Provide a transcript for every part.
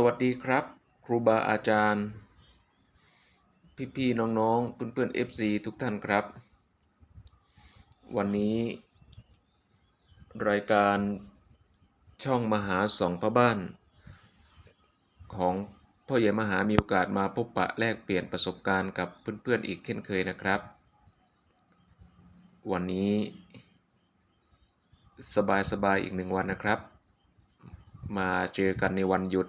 สวัสดีครับ ครูบาอาจารย์ พี่ๆน้องๆเพื่อนๆ FC ทุกท่านครับ วันนี้ รายการช่องมหาสองพระบ้าน ของพ่อใหญ่มหามีโอกาสมาพบปะแลกเปลี่ยนประสบการณ์กับเพื่อนๆอีกเช่นเคยนะครับ วันนี้ สบายๆอีกหนึ่งวันนะครับมาเจอกันในวันหยุด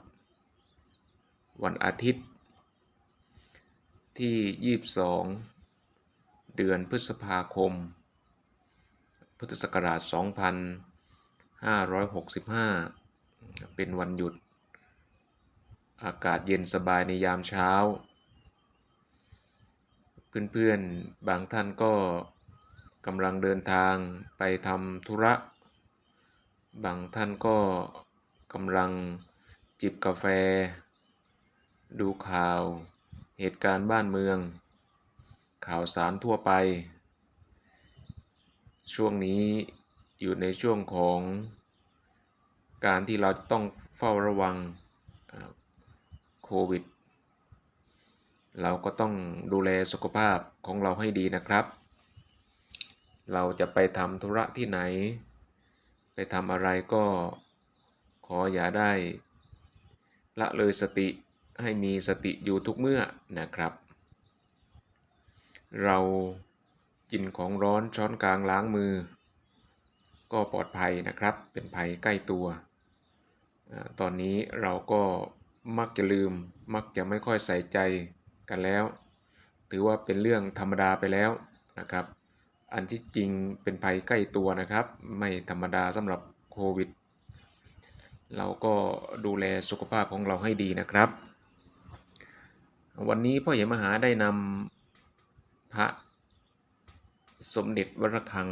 วันอาทิตย์ ที่ 22 เดือนพฤษภาคม พุทธศักราช 2565 เป็นวันหยุด อากาศเย็นสบายในยามเช้า เพื่อนๆ บางท่านก็กำลังเดินทางไปทำธุระ บางท่านก็กำลังจิบกาแฟ ดูข่าว เหตุการณ์บ้านเมือง ข่าวสารทั่วไป ช่วงนี้อยู่ในช่วงของการที่เราจะต้องเฝ้าระวังโควิด เราก็ต้องดูแลสุขภาพของเราให้ดีนะครับ เราจะไปทำธุระที่ไหน ไปทำอะไรก็ขออย่าได้ละเลยสติ ให้มีสติอยู่ทุกเมื่อนะครับ เรากินของร้อนช้อนกลางล้างมือ ก็ปลอดภัยนะครับ เป็นภัยใกล้ตัว ตอนนี้เราก็มักจะลืมมักจะไม่ค่อยใส่ใจกันแล้ว ถือว่าเป็นเรื่องธรรมดาไปแล้วนะครับ อันที่จริงเป็นภัยใกล้ตัวนะครับ ไม่ธรรมดาสำหรับโควิดเราก็ดูแลสุขภาพของเราให้ดีนะครับ วันนี้พ่อใหญ่มหาได้นำพระสมเด็จวรคัง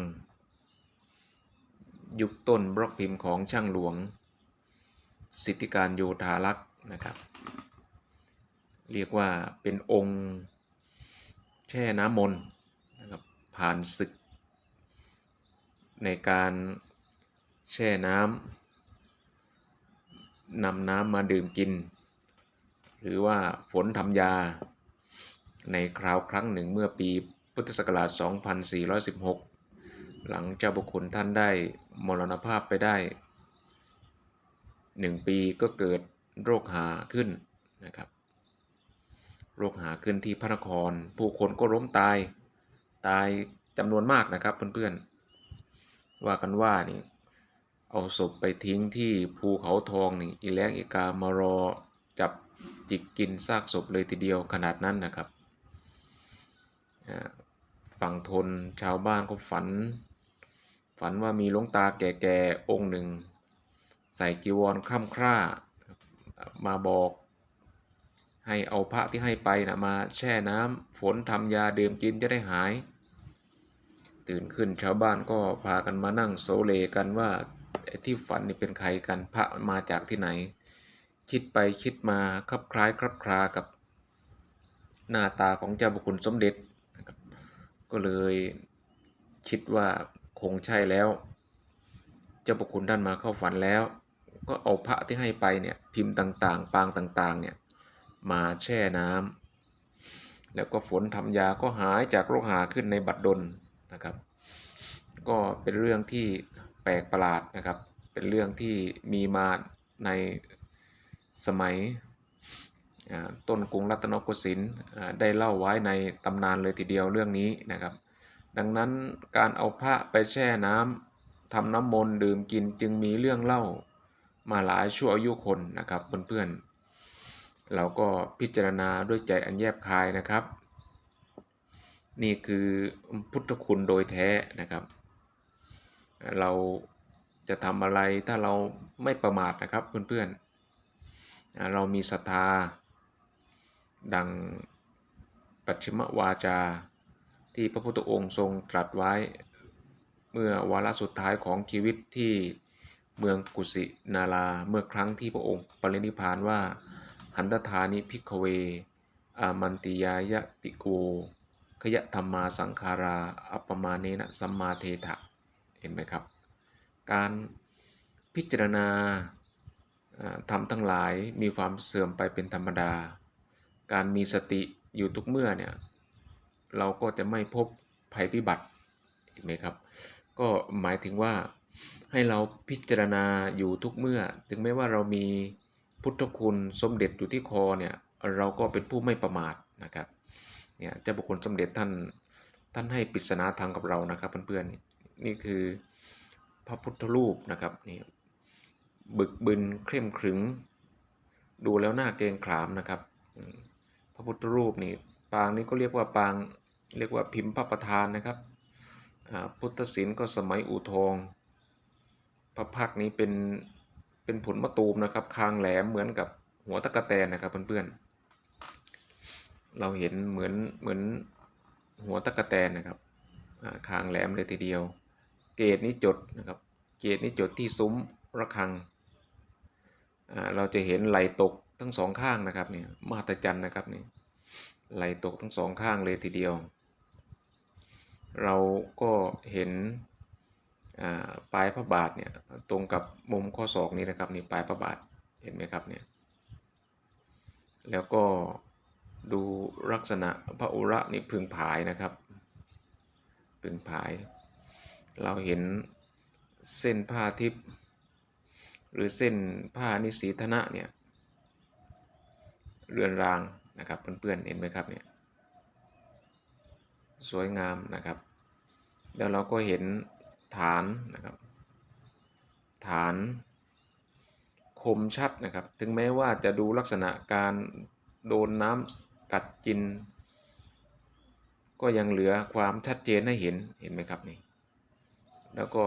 ยุคต้นบล็อกพิมพ์ของช่างหลวง สิทธิการโยธารักษ์นะครับ เรียกว่าเป็นองค์แช่น้ำมนต์นะครับผ่านศึก ในการแช่น้ำนำน้ำมาดื่มกิน หรือว่าฝนทำยา ในคราวครั้งหนึ่งเมื่อปีพุทธศักราช 2416 หลังเจ้าบุคคลท่านได้มรณภาพไปได้ 1 ปีก็เกิดโรคหาขึ้นนะครับโรคหาขึ้นที่พระนคร ผู้คนก็ล้มตายตายจำนวนมากนะครับเพื่อนๆ ว่ากันว่านี่เอาศพไปทิ้งที่ภูเขาทองนี่อีแรงอีกามารอจับ จิกกินซากศพเลยทีเดียวขนาดนั้นนะครับฝั่งทนชาวบ้านก็ฝัน ฝันว่ามีหลวงตาแก่ๆองค์หนึ่ง ใส่จีวรคร่ำคร่ามาบอกให้เอาพระที่ให้ไปนะมาแช่น้ำฝนทำยาดื่มกินจะได้หาย ตื่นขึ้นชาวบ้านก็พากันมานั่งโซเลกันว่าที่ฝันนี่เป็นใครกันพระมาจากที่ไหน คิดไปคิดมาคลับคล้ายคลับคลากับหน้าตาของเจ้าบุคคลสมเด็จ ก็เลยคิดว่าคงใช่แล้ว เจ้าประคุณท่านมาเข้าฝันแล้ว ก็เอาพระที่ให้ไปเนี่ยพิมพ์ต่างๆ ปางต่างๆเนี่ยมาแช่น้ำแล้วก็ฝนทำยาก็หายจากโรคหาขึ้นในบัดดลนะครับ ก็เป็นเรื่องที่แปลกประหลาดนะครับ เป็นเรื่องที่มีมาใน สมัยต้นกรุงรัตนโกสินทร์ได้เล่าไว้ในตำนานเลยทีเดียวเรื่องนี้นะครับ ดังนั้นการเอาพระไปแช่น้ำทำน้ำมนต์ดื่มกินจึงมีเรื่องเล่ามาหลายชั่วอายุคนนะครับเพื่อนๆเราก็พิจารณาด้วยใจอันแยบคายนะครับ นี่คือพุทธคุณโดยแท้นะครับ เราจะทำอะไรถ้าเราไม่ประมาทนะครับเพื่อนๆ เรามีศรัทธา ดังปัจฉิมวาจา ที่พระพุทธองค์ทรงตรัสไว้ เมื่อวาระสุดท้ายของชีวิตที่เมืองกุสินาราเมื่อครั้งที่พระองค์ปรินิพานว่าหันตธานิพิกเว อามันติยายะปิโกขยะธรรมาสังขารา อัปมาเนนะสัมมาเทถะ เห็นไหมครับ การพิจารณา อ่าทำทั้งหลายมีความเสื่อมไปเป็นธรรมดา การมีสติอยู่ทุกเมื่อเนี่ยเราก็จะไม่พบภัยพิบัติเห็นไหมครับ ก็หมายถึงว่าให้เราพิจารณาอยู่ทุกเมื่อ ถึงแม้ว่าเรามีพุทธคุณสมเด็จอยู่ที่คอเนี่ยเราก็เป็นผู้ไม่ประมาทนะครับเนี่ยเจ้าบุคคลสมเด็จท่านท่านให้ปริศนาธรรมกับเรานะครับเพื่อนๆนี่คือพระพุทธรูปนะครับนี่ บึกบึนเคร่มขรึง ดูแล้วน่าเกรงขามนะครับ พระพุทธรูปนี่ปางนี้ก็เรียกว่าปางเรียกว่าพิมพ์พระประธานนะครับพุทธศิลป์ก็สมัยอู่ทอง พระพักนี้เป็นเป็นผลมะตูมนะครับ คางแหลมเหมือนกับหัวตะกะแตนนะครับเพื่อนๆ เราเห็นเหมือนเหมือนหัวตะกะแตนนะครับคางแหลมเลยทีเดียว เกตนี้จดนะครับ เกตนี้จดที่ซุ้มระฆัง เราจะเห็นไหลตกทั้งสองข้างนะครับเนี่ยมหัศจรรย์นะครับนี่ไหลตกทั้งสองข้างเลยทีเดียว เราก็เห็นปลายพระบาทเนี่ยตรงกับมุมข้อศอกนี้นะครับนี่ปลายพระบาทเห็นไหมครับเนี่ยแล้วก็ดูลักษณะพระอุระนี่พึงผายนะครับ พึงผาย เราเห็นเส้นผ้าทิพย์ หรือเส้นผ้านิสีธนะเนี่ยเรือนรางนะครับเพื่อนๆเห็นไหมครับเนี่ยสวยงามนะครับ แล้วเราก็เห็นฐานนะครับ ฐานคมชัดนะครับ ถึงแม้ว่าจะดูลักษณะการโดนน้ำกัดกิน ก็ยังเหลือความชัดเจนให้เห็นเห็นไหมครับนี่แล้วก็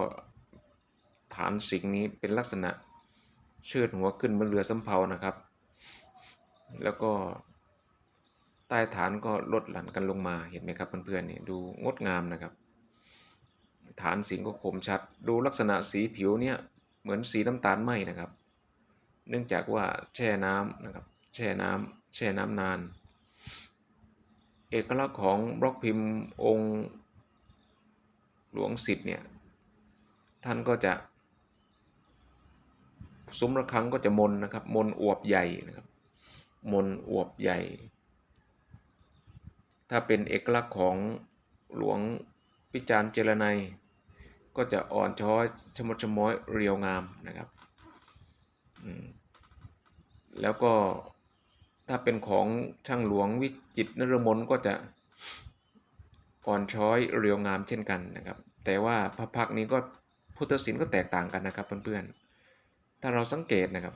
ฐานสิ่งนี้เป็นลักษณะ เชิดหัวขึ้นบนเรือสำเภานะครับ แล้วก็ใต้ฐานก็ลดหลั่นกันลงมาเห็นไหมครับเพื่อนๆนี่ดูงดงามนะครับ ฐานสิงก็คมชัด ดูลักษณะสีผิวเนี่ยเหมือนสีน้ำตาลไหมนะครับ เนื่องจากว่าแช่น้ำนะครับแช่น้ำแช่น้ำนาน เอกลักษณ์ของบล็อกพิมพ์องค์หลวงสิทธิ์เนี่ยท่านก็จะ ซุ้มระฆังก็จะมนนะครับ มนอวบใหญ่นะครับ มนอวบใหญ่ ถ้าเป็นเอกลักษณ์ของหลวงพิจารณ์เจรไนก็จะอ่อนช้อยชมดชะม้อยเรียวงามนะครับ แล้วก็ถ้าเป็นของช่างหลวงวิจิตนรมนก็จะอ่อนช้อยเรียวงามเช่นกันนะครับ แต่ว่าพระพักนี้ก็พุทธศิลป์ก็แตกต่างกันนะครับเพื่อนๆ ถ้าเราสังเกตนะครับ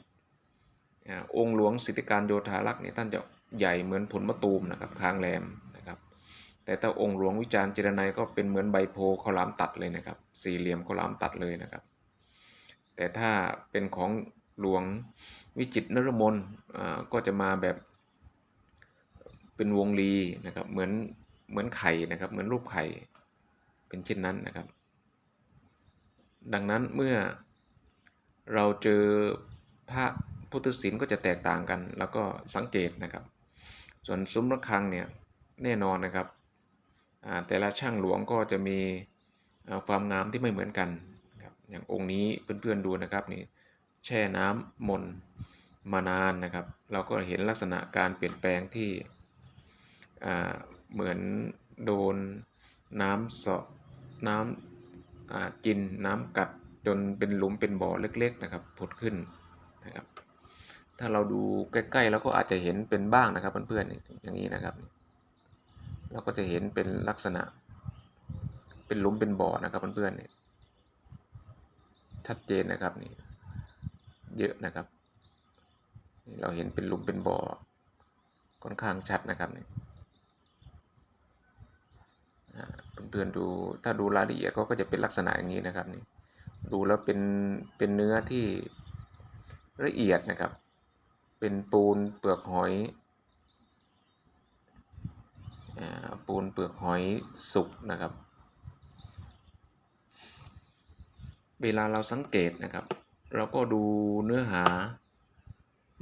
อองค์หลวงสิทธิการโยธารักษ์เนี่ยท่านจะใหญ่เหมือนผลมะตูมนะครับคางแหลมนะครับ แต่ถ้าองค์หลวงวิจารณ์เจรไนยก็เป็นเหมือนใบโพข้าวหลามตัดเลยนะครับ สี่เหลี่ยมข้าวหลามตัดเลยนะครับ แต่ถ้าเป็นของหลวงวิจิตนรมนก็จะมาแบบเป็นวงรีนะครับเหมือนเหมือนไข่นะครับ เหมือนรูปไข่เป็นเช่นนั้นนะครับ ดังนั้นเมื่อ เราเจอพระพุทธศิลป์ก็จะแตกต่างกัน แล้วก็สังเกตนะครับ ส่วนซุ้มระฆังเนี่ยแน่นอนนะครับแต่ละช่างหลวงก็จะมีความงามที่ไม่เหมือนกันครับอย่างองค์นี้เพื่อนๆดูนะครับนี่แช่น้ำมนมานานนะครับ เราก็เห็นลักษณะการเปลี่ยนแปลงที่เหมือนโดนน้ำเสาะน้ำอ่ากินน้ำกัด จนเป็นหลุมเป็นบ่อเล็กๆนะครับผุดขึ้นนะครับถ้าเราดูใกล้ๆเราก็อาจจะเห็นเป็นบ้างนะครับเพื่อนๆอย่างนี้นะครับ เราก็จะเห็นเป็นลักษณะ เป็นหลุมเป็นบ่อนะครับเพื่อนๆนี่ชัดเจนนะครับนี่เยอะนะครับนี่เราเห็นเป็นหลุมเป็นบ่อค่อนข้างชัดนะครับนี่เพื่อนๆดูถ้าดูรายละเอียดก็จะเป็นลักษณะอย่างนี้นะครับนี่ ดูแล้วเป็นเป็นเนื้อที่ละเอียดนะครับ เป็นปูนเปลือกหอยปูนเปลือกหอยสุกนะครับ เวลาเราสังเกตนะครับ เราก็ดูเนื้อหา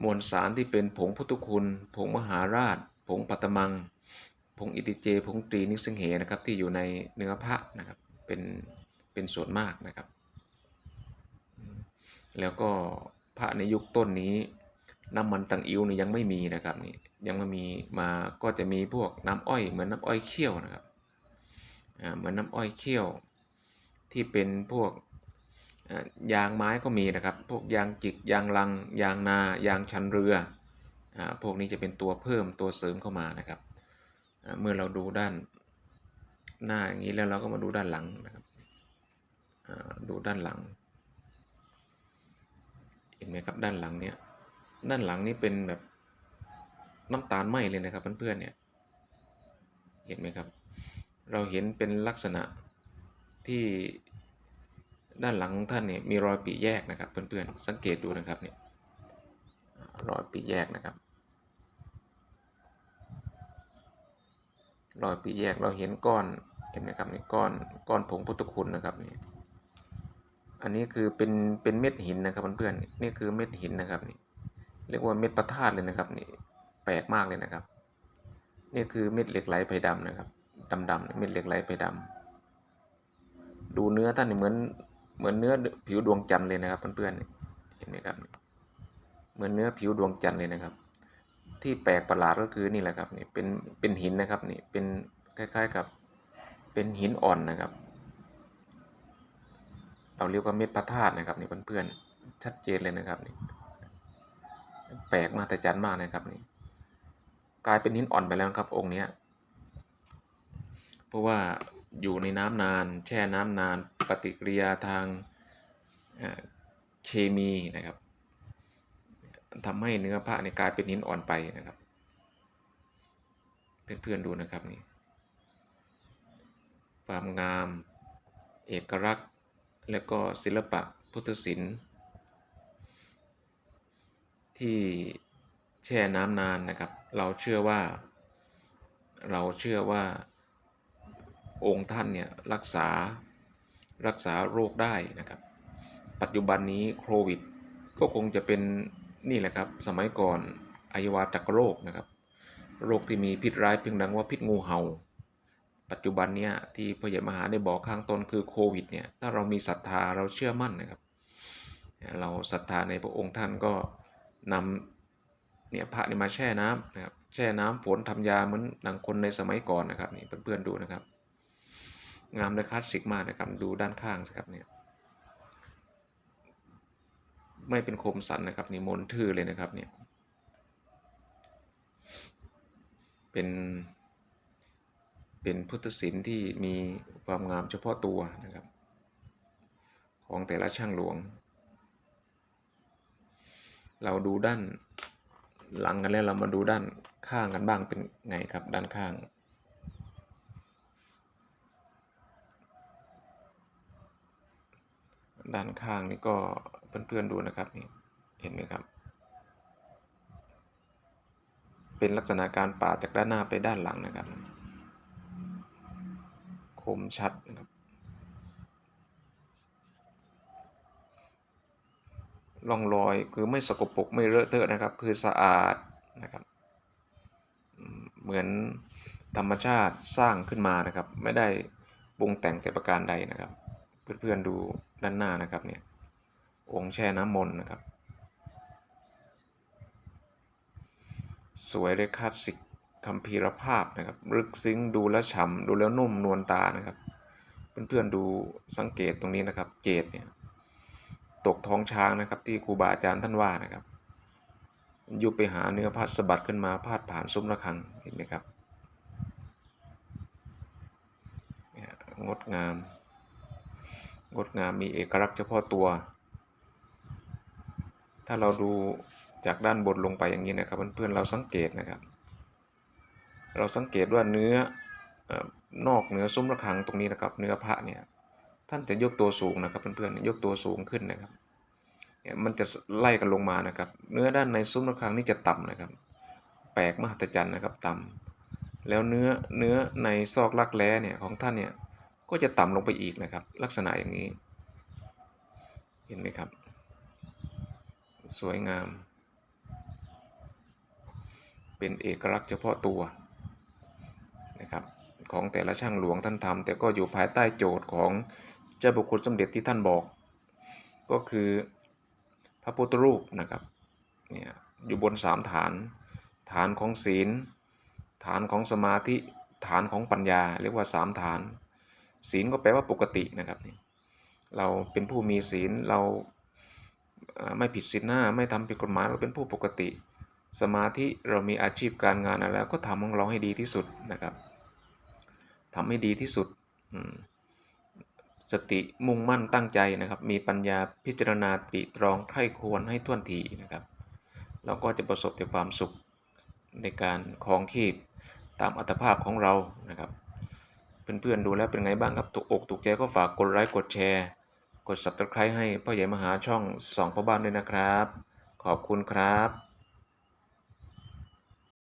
มวลสารที่เป็นผงพุทธคุณ ผงมหาราช ผงปัตตมัง ผงอิติเจ ผงตรีนิสิงเหนะครับที่อยู่ในเนื้อพระนะครับ เป็นเป็นส่วนมากนะครับ แล้วก็พระในยุคต้นนี้น้ำมันตังอิ้วนี่ยังไม่มีนะครับนี่ยังไม่มีมาก็จะมีพวกน้ำอ้อยเหมือนน้ำอ้อยเคี่ยวนะครับอ่าเหมือนน้ำอ้อยเคี่ยว ที่เป็นพวกอ่ายางไม้ก็มีนะครับ พวกยางจิกยางลัง ยางนายางชันเรืออ่าพวกนี้จะเป็นตัวเพิ่มตัวเสริมเข้ามานะครับอ่าเมื่อเราดูด้านหน้าอย่างนี้แล้วเราก็มาดูด้านหลังนะครับอ่าดูด้านหลัง ห็นไหมครับด้านหลังเนี่ยด้านหลังนี่เป็นแบบน้ำตาลไหมเลยนะครับเพื่อนๆเนี่ยเห็นไหมครับ เราเห็นเป็นลักษณะที่ด้านหลังท่านเนี่ยมีรอยปีแยกนะครับเพื่อนๆสังเกตดูนะครับเนี่ยรอยปีแยกนะครับ รอยปีแยกเราเห็นก้อนเห็นไหมครับนี่ก้อนก้อนผงพุทธคุณนะครับนี่ อันนี้คือเป็นเป็นเม็ดหินนะครับเพื่อนๆนี่คือเม็ดหินนะครับนี่เรียกว่าเม็ดประธาตเลยนะครับนี่แปลกมากเลยนะครับ นี่คือเม็ดเหล็กไหลไผ่ดำนะครับดำๆเม็ดเหล็กไหลไผ่ดำดูเนื้อท่านนี่เหมือนเหมือนเนื้อผิวดวงจันทร์เลยนะครับเพื่อนๆเห็นไหมครับเหมือนเนื้อผิวดวงจันทร์เลยนะครับ ที่แปลกประหลาดก็คือนี่แหละครับนี่เป็นเป็นหินนะครับนี่เป็นคล้าย ๆกับเป็นหินอ่อนนะครับ เราเรียกว่าเม็ดพระธาตุนะครับนี่เพื่อนๆชัดเจนเลยนะครับนี่แปลกมากแต่จันมากนะครับนี่กลายเป็นหินอ่อนไปแล้วครับองค์เนี้ยเพราะว่าอยู่ในน้ำนาน แช่น้ำนาน ปฏิกิริยาทางเคมีนะครับทำให้เนื้อผ้าเนี่ยกลายเป็นหินอ่อนไปนะครับเพื่อนๆดูนะครับนี่ความงาม เอกลักษณ์ และก็ศิลปะพุทธศิลป์ ที่แช่น้ำนานนะครับ เราเชื่อว่า เราเชื่อว่าองค์ท่านเนี่ยรักษารักษาโรคได้นะครับ ปัจจุบันนี้โควิด ก็คงจะเป็นนี่แหละครับ สมัยก่อนอายวาตกโรคนะครับ โรคที่มีพิษร้ายเพียงดังว่าพิษงูเห่า ปัจจุบันเนี่ยที่พระเยมหาได้บอกข้างต้นคือโควิดเนี่ยถ้าเรามีศรัทธาเราเชื่อมั่นนะครับ เราศรัทธาในพระองค์ท่านก็นำเนี่ยพระนี่มาแช่น้ำนะครับแช่น้ำฝนทำยาเหมือนดังคนในสมัยก่อนนะครับนี่เพื่อนๆดูนะครับ งามและคลาสสิกมากนะครับดูด้านข้างสิครับเนี่ยไม่เป็นคมสันนะครับนี่มนทื่อเลยนะครับเนี่ยเป็น เป็นพุทธศิลป์ที่มีความงามเฉพาะตัวนะครับ ของแต่ละช่างหลวง เราดูด้านหลังกันแล้วเรามาดูด้านข้างกันบ้างเป็นไงครับด้านข้างด้านข้างนี่ก็เพื่อนๆดูนะครับนี่เห็นไหมครับ เป็นลักษณะการปาดจากด้านหน้าไปด้านหลังนะครับ คมชัดนะครับ ร่องรอยคือไม่สกปรกไม่เลอะเทอะนะครับ คือสะอาดนะครับ เหมือนธรรมชาติสร้างขึ้นมานะครับ ไม่ได้ปรุงแต่งแต่ประการใดนะครับ เพื่อนๆดูด้านหน้านะครับเนี่ยองค์แช่น้ำมนต์นะครับ สวยเลยคลาสสิก คัมภีรภาพนะครับ ลึกซึ้งดูแลฉ่ำดูแล้วนุ่มนวลตานะครับ เพื่อนๆดูสังเกตตรงนี้นะครับ เจดเนี่ยตกท้องช้างนะครับ ที่ครูบาอาจารย์ท่านว่านะครับยุบไปหาเนื้อพัดสะบัดขึ้นมาพาดผ่านซุ้มระฆังเห็นไหมครับงดงาม งดงามมีเอกลักษณ์เฉพาะตัว ถ้าเราดูจากด้านบนลงไปอย่างนี้นะครับเพื่อนๆเราสังเกตนะครับ เราสังเกตว่าเนื้ออนอกเหนือซุ้มระฆังตรงนี้นะครับเนื้อพระเนี่ยท่านจะยกตัวสูงนะครับเพื่อนๆยกตัวสูงขึ้นนะครับเนี่ยมันจะไล่กันลงมานะครับ เนื้อด้านในซุ้มระฆังนี่จะต่ำนะครับ แปลกมหัศจรรย์นะครับต่ำแล้วเนื้อเนื้อในซอกลักแร้เนี่ยของท่านเนี่ยก็จะต่ำลงไปอีกนะครับ ลักษณะอย่างนี้ เห็นไหมครับ สวยงาม เป็นเอกลักษณ์เฉพาะตัว นะครับของแต่ละช่างหลวงท่านทำแต่ก็อยู่ภายใต้โจทย์ของเจ้าบุคคลสมเด็จที่ท่านบอก ก็คือพระพุทธรูปนะครับเนี่ยอยู่บนสามฐาน ฐานของศีล ฐานของสมาธิฐานของปัญญา เรียกว่าสามฐาน ศีลก็แปลว่าปกตินะครับเราเป็นผู้มีศีลเราไม่ผิดศีลหน้าไม่ทำผิดกฎหมายเราเป็นผู้ปกติ สมาธิเรามีอาชีพการงานอะไรแล้วก็ทำของเราให้ดีที่สุดนะครับ ทำให้ดีที่สุด สติมุ่งมั่นตั้งใจนะครับ มีปัญญาพิจารณาตรีตรองใครควรให้ท่วนทีนะครับเราก็จะประสบแต่ความสุขในการครองชีพตามอัตภาพของเรานะครับ เพื่อนๆดูแล้วเป็นไงบ้างครับถูกอกถูกใจก็ฝากกดไลค์กดแชร์ กด subscribe ให้พ่อใหญ่มหาช่องสองพ่อบ้านด้วยนะครับ ขอบคุณครับ